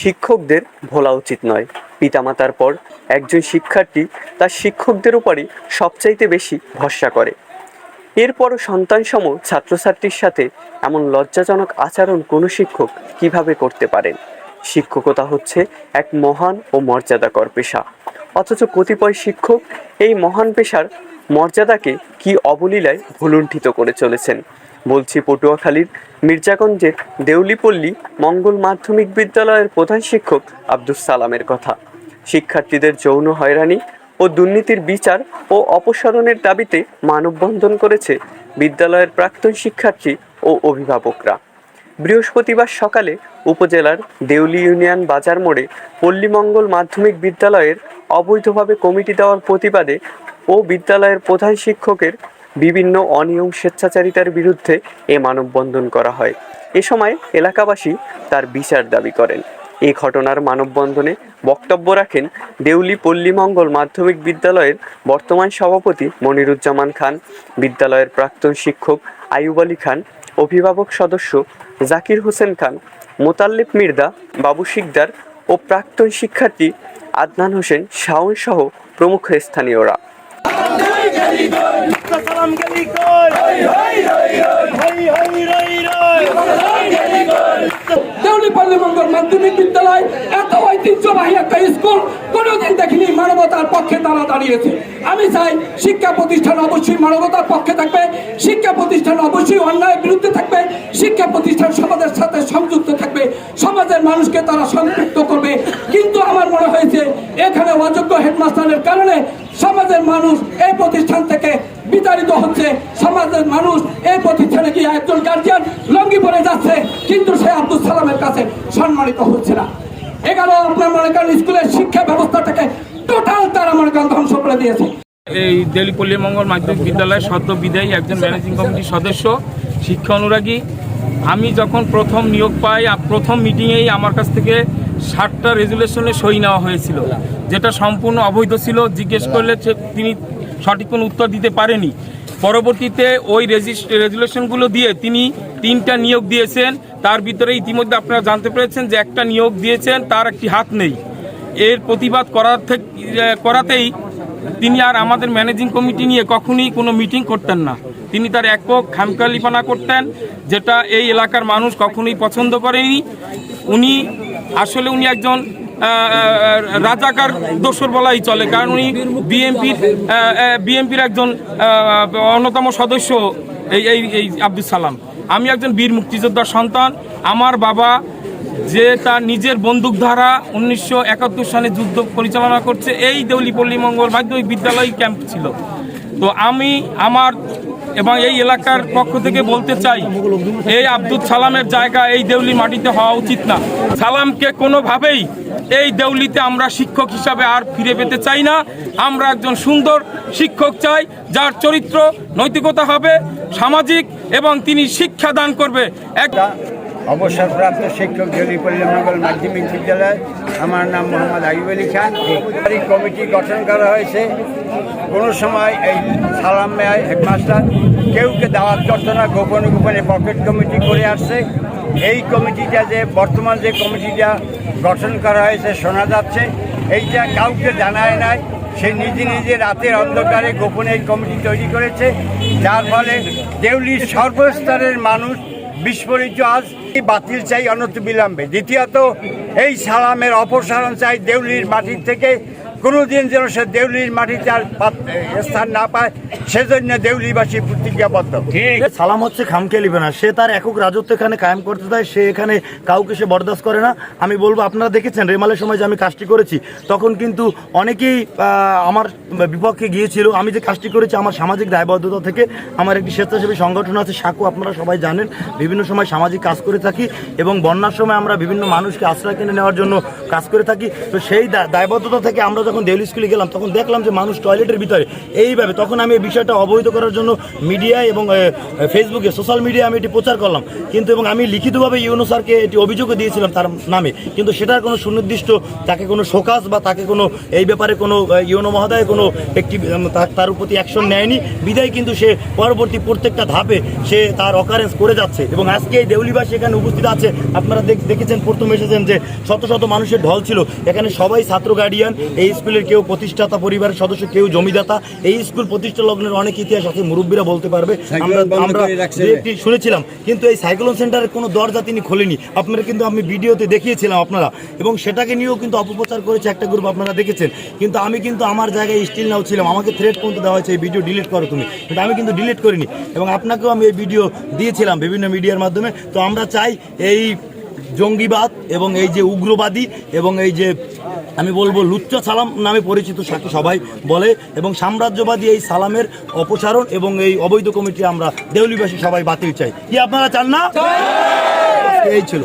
শিক্ষকদের ভোলা উচিত নয়। পিতামাতার পর একজন শিক্ষার্থী তার শিক্ষকদের উপরই সবচাইতে বেশি ভরসা করে। এরপরও সন্তানসম ছাত্রছাত্রীর সাথে এমন লজ্জাজনক আচরণ কোনো শিক্ষক কীভাবে করতে পারেন? শিক্ষকতা হচ্ছে এক মহান ও মর্যাদাকর পেশা। অথচ কতিপয় শিক্ষক এই মহান পেশার মর্যাদাকে কি অবলীলায় ভুলুণ্ঠিত করে চলেছেন? বলছি পটুয়াখালীর মির্জাগঞ্জের দেউলিপল্লী মঙ্গল মাধ্যমিক বিদ্যালয়ের প্রধান শিক্ষক আব্দুস সালামের কথা। শিক্ষার্থীদের যৌন হয়রানি ও দুর্নীতির বিচার ও অপসারণের দাবিতে মানববন্ধন করেছে বিদ্যালয়ের প্রাক্তন শিক্ষার্থী ও অভিভাবকরা। বৃহস্পতিবার সকালে উপজেলার দেউলি ইউনিয়ন বাজার মোড়ে পল্লীমঙ্গল মাধ্যমিক বিদ্যালয়ের অবৈধভাবে কমিটি দেওয়ার প্রতিবাদে ও বিদ্যালয়ের প্রধান শিক্ষকের বিভিন্ন অনিয়ম স্বেচ্ছাচারিতার বিরুদ্ধে এ মানববন্ধন করা হয়। এ সময় এলাকাবাসী তার বিচার দাবি করেন। এই ঘটনার মানববন্ধনে বক্তব্য রাখেন দেউলি পল্লীমঙ্গল মাধ্যমিক বিদ্যালয়ের বর্তমান সভাপতি মনিরুজ্জামান খান, বিদ্যালয়ের প্রাক্তন শিক্ষক আয়ুব আলী খান, অভিভাবক সদস্য জাকির হোসেন খান মোতাল্লিব মির্দা, বাবু শিকদার ও প্রাক্তন শিক্ষার্থী আদনান হোসেন শাওন সহ প্রমুখ স্থানীয়রা। সালাম গেলি কই হই হই হই হই। হই হই হই দেউলিপল্লী মঙ্গল মাধ্যমিক বিদ্যালয় এত ঐতিহ্যবাহী একটা স্কুল কোনোদিন দেখিনি মানবতার পক্ষে তারা দাঁড়িয়েছে। আমি চাই শিক্ষা প্রতিষ্ঠান অবশ্যই মানবতার পক্ষে থাকবে শিক্ষা প্রতিষ্ঠান অবশ্যই অন্যায়ের বিরুদ্ধে থাকবে শিক্ষা প্রতিষ্ঠান সমাজের সাথে সংযুক্ত থাকবে সমাজের মানুষকে তারা সম্পৃক্ত করবে। কিন্তু আমার মনে হয়েছে এখানে অযোগ্য হেডমাস্টারের কারণে সমাজের মানুষ এই প্রতিষ্ঠান থেকে বিতাড়িত হচ্ছে, সমাজের মানুষ এই প্রতিষ্ঠানে গিয়ে একজন গার্জিয়ান লঙ্গি পরে যাচ্ছে, কিন্তু সে আব্দুল সালামের কাছে সম্মানিত হচ্ছে না। এখানে আপনার মনে করেন, স্কুলের শিক্ষা ব্যবস্থাটাকে টোটাল তারা মনে করেন ধ্বংস করে দিয়েছে। এই দেলিপল্লী মঙ্গল মাধ্যমিক বিদ্যালয়ের সদ্য বিদায়ী একজন ম্যানেজিং কমিটির সদস্য, শিক্ষা অনুরাগী। আমি যখন প্রথম নিয়োগ পাই প্রথম মিটিংয়েই আমার কাছ থেকে ষাটটা রেজুলেশনে সই নেওয়া হয়েছিল, যেটা সম্পূর্ণ অবৈধ ছিল। জিজ্ঞেস করলে তিনি সঠিক কোনো উত্তর দিতে পারেনি। পরবর্তীতে ওই রেজুলেশনগুলো দিয়ে তিনি তিনটা নিয়োগ দিয়েছেন। তার ভিতরে ইতিমধ্যে আপনারা জানতে পেরেছেন যে একটা নিয়োগ দিয়েছেন, তার একটি হাত নেই। এর প্রতিবাদ করার করাতেই তিনি আর আমাদের ম্যানেজিং কমিটি নিয়ে কখনই কোনো মিটিং করতেন না। তিনি তার একক খামকালিপানা করতেন, যেটা এই এলাকার মানুষ কখনোই পছন্দ করেনি। উনি আসলে উনি একজন রাজাকার দোসর বলাই চলে, কারণ উনি বিএনপির বিএনপির একজন অন্যতম সদস্য, এই এই এই আব্দুল সালাম। আমি একজন বীর মুক্তিযোদ্ধার সন্তান। আমার বাবা যে তার নিজের বন্দুক ধারা উনিশশো একাত্তর সালে যুদ্ধ পরিচালনা করছে, এই দেউলিপল্লী মঙ্গল মাধ্যমিক বিদ্যালয় ক্যাম্প ছিল। তো আমি, আমার এবং এই এলাকার পক্ষ থেকে বলতে চাই, এই আব্দুল সালামের জায়গা এই দেউলি মাটিতে হওয়া উচিত না। সালামকে কোনোভাবেই এই দেউলিতে আমরা শিক্ষক হিসাবে আর ফিরে পেতে চাই না। আমরা একজন সুন্দর শিক্ষক চাই, যার চরিত্র, নৈতিকতা হবে, সামাজিক এবং তিনি শিক্ষা দান করবে। এক অবসরপ্রাপ্ত শিক্ষক মঙ্গল মাধ্যমিক বিদ্যালয় আমার নাম মোহাম্মদ আইব আলী খান। এই কমিটি গঠন করা হয়েছে। কোনো সময় এই সালাম মেয় হেডমাস্টার কেউকে দাওয়াত করতো না, গোপনে গোপনে পকেট কমিটি করে আসছে। এই কমিটিটা যে, বর্তমান যে কমিটিটা গঠন করা হয়েছে, শোনা যাচ্ছে। এইটা কাউকে জানায় নাই। সে নিজে নিজে রাতের অন্ধকারে গোপনে এই কমিটি তৈরি করেছে। যার ফলে দেউলির সর্বস্তরের মানুষ বিস্ফোরিত আজ বাতিল চাই অনতি বিলম্বে দ্বিতীয়ত এই সালামের অপসারণ চাই দেউলির মাটির থেকে। কোনোদিন যেন সে দেউলির মাটিতে আর স্থান না পায় সেজন্য দেউলিবাসী প্রতিজ্ঞাবদ্ধ। সালাম হচ্ছে খামখেয়ালি না। সে তার একক রাজত্ব এখানে কায়েম করতে চায় সে এখানে কাউকে সে বরদাস্ত করে না। আমি বলব আপনারা দেখেছেন রেমালের সময় যে আমি কাজটি করেছি তখন কিন্তু অনেকেই আমার বিপক্ষে গিয়েছিল। আমি যে কাজটি করেছি আমার সামাজিক দায়বদ্ধতা থেকে আমার একটি স্বেচ্ছাসেবী সংগঠন আছে সাকু আপনারা সবাই জানেন। বিভিন্ন সময় সামাজিক কাজ করে থাকি এবং বন্যার সময় আমরা বিভিন্ন মানুষকে আশ্রয় কিনে নেওয়ার জন্য কাজ করে থাকি। তো সেই দায়বদ্ধতা থেকে আমরা যখন দেউলি স্কুলে গেলাম, তখন দেখলাম যে মানুষ টয়লেটের ভিতরে। এইভাবে তখন আমি এই বিষয়টা অবহিত করার জন্য মিডিয়ায় এবং ফেসবুকে, সোশ্যাল মিডিয়ায় আমি এটি প্রচার করলাম। কিন্তু এবং আমি লিখিতভাবে ইউনো স্যারকে এটি অভিযোগও দিয়েছিলাম তার নামে। কিন্তু সেটার কোনো সুনির্দিষ্ট, তাকে কোনো শোকাস বা তাকে কোনো, এই ব্যাপারে কোনো ইউনো মহোদয় কোনো একটি তার প্রতি অ্যাকশন নেয়নি। বিদায় কিন্তু সে পরবর্তী প্রত্যেকটা ধাপে সে তার অকারেন্স করে যাচ্ছে। এবং আজকে এই দেউলিবাসী এখানে উপস্থিত আছে। আপনারা দেখ- দেখেছেন, প্রথম এসেছেন যে শত শত মানুষের ঢল ছিল। এখানে সবাই ছাত্র গার্ডিয়ান এই স্কুলের কেউ প্রতিষ্ঠাতা পরিবারের সদস্য কেউ জমিদাতা এই স্কুল প্রতিষ্ঠা লগ্নের অনেক ইতিহাস আছে মুরব্বীরা বলতে পারবে। আমরা শুনেছিলাম কিন্তু এই সাইক্লোন সেন্টারের কোনো দরজা তিনি খোলেনি। আপনারা কিন্তু আমি ভিডিওতে দেখিয়েছিলাম আপনারা। এবং সেটাকে নিয়েও কিন্তু অপপ্রচার করেছে একটা গ্রুপ আপনারা দেখেছেন। কিন্তু আমি কিন্তু আমার জায়গায় স্টিল নাও ছিলাম। আমাকে থ্রেট পর্যন্ত দেওয়া হয়েছে এই ভিডিও ডিলিট করো তুমি। কিন্তু আমি কিন্তু ডিলিট করিনি। এবং আপনাকেও আমি এই ভিডিও দিয়েছিলাম বিভিন্ন মিডিয়ার মাধ্যমে। তো আমরা চাই এই জঙ্গিবাদ এবং এই যে উগ্রবাদী এবং এই যে আমি বলব লুচ্চা সালাম নামে পরিচিত সাথে সবাই বলে এবং সাম্রাজ্যবাদী এই সালামের অপসারণ এবং এই অবৈধ কমিটি আমরা দেউলিবাসী সবাই বাতিল চাই। কি আপনারা চান না? এই ছিল।